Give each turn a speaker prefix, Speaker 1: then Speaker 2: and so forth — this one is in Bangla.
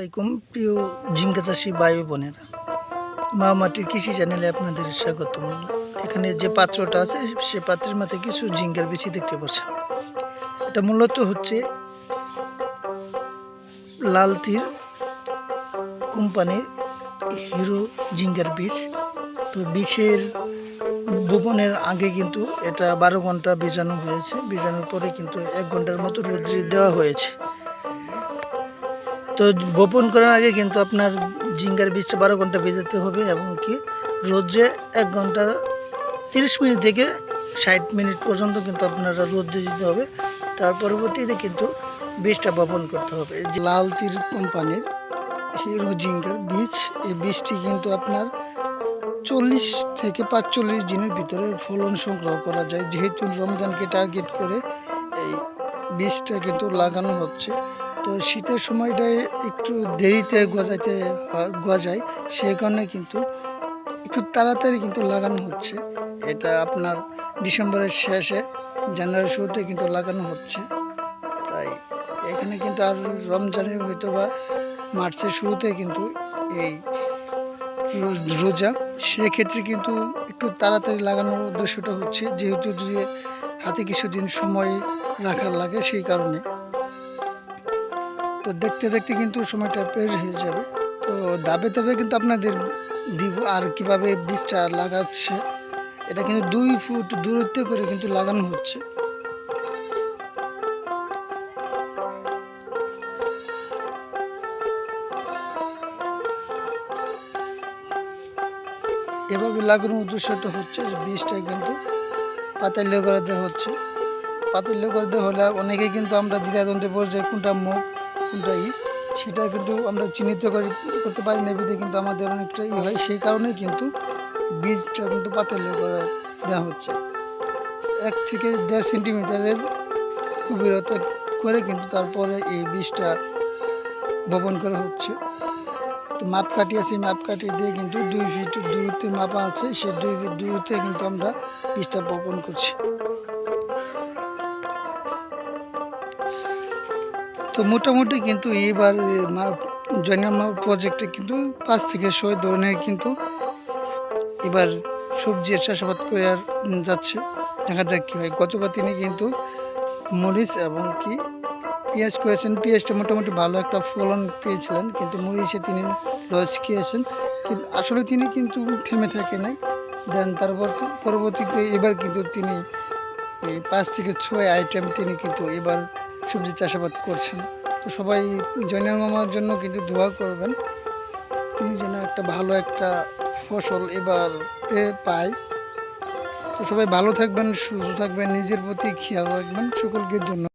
Speaker 1: আলাইকুম। প্রিয় জিঙ্কা চাষি বায়ু বোনেরা মা মাটির কৃষি চ্যানেলে আপনাদের স্বাগতম। এখানে যে পাত্রটা আছে, সে পাত্রের মাথায় কিছু জিঙ্গার বিচি দেখতে পাচ্ছেন। এটা মূলত হচ্ছে লালতির কোম্পানির হিরো জিঙ্গার বীজ। তো বীজের বপনের আগে কিন্তু এটা বারো ঘণ্টা বীজাণু হয়েছে। বীজাণুর পরে কিন্তু এক ঘণ্টার মতো রোদ্রে দেওয়া হয়েছে। তো বপন করার আগে কিন্তু আপনার জিঙ্গার বীজটা বারো ঘণ্টা ভেজাতে হবে এবং কি রোদ্রে এক ঘণ্টা তিরিশ মিনিট থেকে ষাট মিনিট পর্যন্ত কিন্তু আপনারা রোদ্রে দিতে হবে। তার পরবর্তীতে কিন্তু বীজটা বপন করতে হবে। যে লাল তীর কোম্পানির হিরো জিঙ্গার বীজ, এই বীজটি কিন্তু আপনার চল্লিশ থেকে পাঁচচল্লিশ দিনের ভিতরে ফলন সংগ্রহ করা যায়। যেহেতু রমজানকে টার্গেট করে এই বীজটা কিন্তু লাগানো হচ্ছে। তো শীতের সময়টায় একটু দেরিতে গজাইতে গজায়। সেই কারণে কিন্তু একটু তাড়াতাড়ি কিন্তু লাগানো হচ্ছে। এটা আপনার ডিসেম্বরের শেষে, জানুয়ারির শুরুতে কিন্তু লাগানো হচ্ছে। তাই এখানে কিন্তু আর রমজানের হয়তো বা মার্চের শুরুতে কিন্তু এই রোজা, সেক্ষেত্রে কিন্তু একটু তাড়াতাড়ি লাগানোর উদ্দেশ্যটা হচ্ছে, যেহেতু যদি হাতে কিছুদিন সময় রাখার লাগে সেই কারণে। তো দেখতে দেখতে কিন্তু সময়টা পের হয়ে যাবে। তো দাবে দাবে কিন্তু আপনাদের দিব আর কীভাবে বীজটা লাগাচ্ছে, এটা কিন্তু দুই ফুট দূরত্ব করে কিন্তু লাগানো হচ্ছে। এভাবে লাগানোর উদ্দেশ্যটা হচ্ছে বীজটা কিন্তু পাতাল্য করে দেওয়া হচ্ছে। পাতাল্য করে দেওয়া হলে অনেকে কিন্তু আমরা দ্বিধাদ্বন্দ্বে পর্যায়ে কোনটা মুখ কোনটা সেটা কিন্তু আমরা চিহ্নিত করে, করতে পারি না বিধে কিন্তু আমাদের অনেকটা ই হয়, সেই কারণেই কিন্তু বীজটা কিন্তু পাতাল্য করে, দেওয়া হচ্ছে। এক থেকে দেড় সেন্টিমিটারের গভীরতা করে কিন্তু তারপরে এই বীজটা বপন করা হচ্ছে। তো মাপ কাঠি আছে মাপ কাঠি দিয়ে কিন্তু দুই ফিট দূরত্বে মাপা আছে, সে দুই ফিট দূরত্বে কিন্তু আমরা বীজটা বপন করছি। তো মোটামুটি কিন্তু এবার জয়নামা প্রজেক্টে কিন্তু পাঁচ থেকে ছয় ধরনের কিন্তু এবার সবজি চাষাবাদ করে আর যাচ্ছে। দেখা যাক কী হয়। গতবার তিনি কিন্তু মরিচ এবং কি পেঁয়াজ করেছেন। পেঁয়াজটা মোটামুটি ভালো একটা ফলন পেয়েছিলেন, কিন্তু মরিচে তিনি লস খেয়েছেন। কিন্তু আসলে তিনি কিন্তু থেমে থাকে নাই। দেন তারপর পরবর্তীতে এবার কিন্তু তিনি এই পাঁচ থেকে ছয় আইটেম তিনি কিন্তু এবার সবজি চাষাবাদ করছেন। তো সবাই জয়নাল মামার জন্য কিন্তু দোয়া করবেন। তিনি যেন একটা ভালো একটা ফসল এবার পায়। তো সবাই ভালো থাকবেন, সুস্থ থাকবেন, নিজের প্রতি খেয়াল রাখবেন। সকলকে ধন্যবাদ।